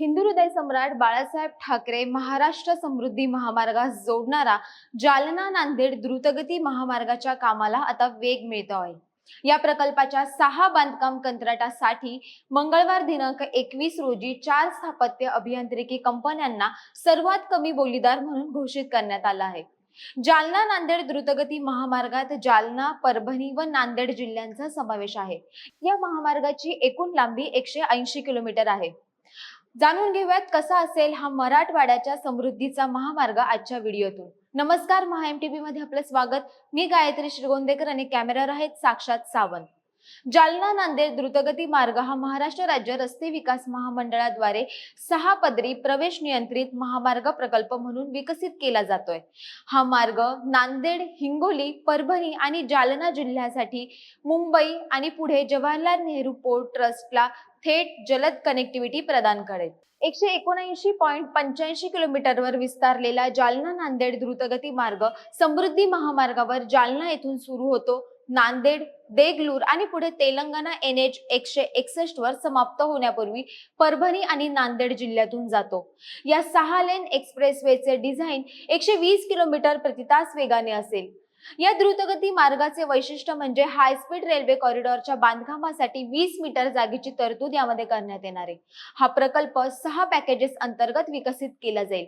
हिंदू हृदय सम्राट बाळासाहेब ठाकरे महाराष्ट्र समृद्धी महामार्गास जोडणारा जालना नांदेड द्रुतगती महामार्गाच्या कामाला आता वेग मिळतो आहे. या प्रकल्पाच्या सहा बांधकाम कंत्राटासाठी मंगळवार दिनांक एकवीस रोजी चार स्थापत्य अभियांत्रिकी कंपन्यांना सर्वात कमी बोलीदार म्हणून घोषित करण्यात आलं आहे. जालना नांदेड द्रुतगती महामार्गात जालना परभणी व नांदेड जिल्ह्यांचा समावेश आहे. या महामार्गाची एकूण लांबी एकशे ऐंशी किलोमीटर आहे. जाणून घेऊयात कसा असेल हा मराठवाड्याच्या समृद्धीचा महामार्ग आजच्या व्हिडिओतून. नमस्कार महा एम टी मध्ये आपलं स्वागत. मी गायत्री श्रीगोंदेकर आणि कॅमेरावर आहेत साक्षात सावंत. जालना नांदेड द्रुतगती मार्ग हा महाराष्ट्र राज्य रस्ते विकास महामंडळाद्वारे सहा पदरी प्रवेश नियंत्रित महामार्ग प्रकल्प म्हणून विकसित केला जातोय. हा मार्ग नांदेड हिंगोली परभणी आणि जालना जिल्ह्यासाठी मुंबई आणि पुढे जवाहरलाल नेहरू पोर्ट ट्रस्टला थेट जलद कनेक्टिव्हिटी प्रदान करेल. एकशे एकोणऐंशी पॉईंट पंच्याऐंशी किलोमीटरवर विस्तारलेला जालना नांदेड द्रुतगती मार्ग समृद्धी महामार्गावर जालना येथून सुरू होतो. नांदेड देगलूर आणि पुढे तेलंगणा एन एच एकशे एकसष्ट वर समाप्त होण्यापूर्वी परभणी आणि नांदेड जिल्ह्यातून जातो. या सहा लेन एक्सप्रेसवेचे डिझाईन एकशे वीस किलोमीटर प्रति तास वेगाने असेल. या द्रुतगती मार्गाचे वैशिष्ट्य म्हणजे हायस्पीड रेल्वे कॉरिडॉरच्या बांधकामासाठी वीस मीटर जागेची तरतूद यामध्ये करण्यात येणार आहे. हा प्रकल्प सहा पॅकेजेस अंतर्गत विकसित केला जाईल.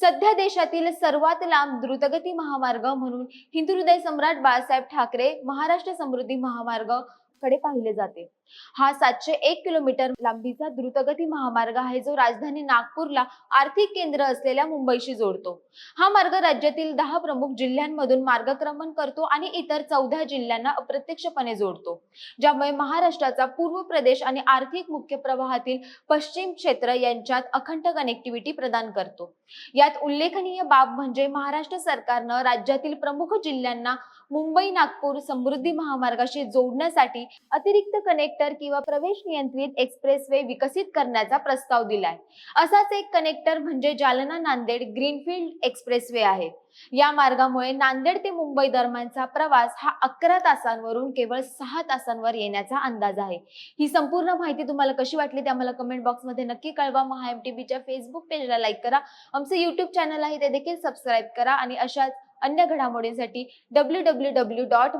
सध्या देशातील सर्वात लांब द्रुतगती महामार्ग म्हणून हिंदू हृदय सम्राट बाळासाहेब ठाकरे महाराष्ट्र समृद्धी महामार्गकडे पाहिले जाते. हा सातशे एक किलोमीटर लांबीचा द्रुतगती महामार्ग आहे जो राजधानी नागपूरला आर्थिक केंद्र असलेल्या मुंबईशी जोडतो. हा मार्ग राज्यातील दहा प्रमुख जिल्ह्यांमधून मार्गक्रमण करतो आणि इतर चौदा जिल्ह्यांना अप्रत्यक्षपणे जोडतो. ज्यामुळे महाराष्ट्राचा पूर्व प्रदेश आणि आर्थिक मुख्य प्रवाहातील पश्चिम क्षेत्र यांच्यात अखंड कनेक्टिव्हिटी प्रदान करतो. यात उल्लेखनीय बाब म्हणजे महाराष्ट्र सरकारनं राज्यातील प्रमुख जिल्ह्यांना मुंबई नागपूर समृद्धी महामार्गाशी जोडण्यासाठी अतिरिक्त कनेक्टर किंवा प्रवेश नियंत्रित एक्सप्रेसवे विकसित करण्याचा प्रस्ताव दिलाय. असाच एक कनेक्टर म्हणजे जालना नांदेड ग्रीनफील्ड एक्सप्रेसवे आहे. या मार्गामुळे नांदेड ते मुंबई दरम्यानचा प्रवास हा अकरा तासांवरून केवळ सहा तासांवर येण्याचा अंदाज आहे. ही संपूर्ण माहिती तुम्हाला कशी वाटली ते आम्हाला कमेंट बॉक्समध्ये नक्की कळवा. महा एम टी बीच्या फेसबुक पेजला लाईक करा. आमचं युट्यूब चॅनल आहे ते देखील सबस्क्राईब करा आणि अशाच अन्य घडामोडींसाठी W W W dot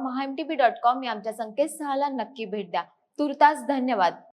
dot com या आमच्या संकेतस्थळाला नक्की भेट द्या. तुर्तास धन्यवाद.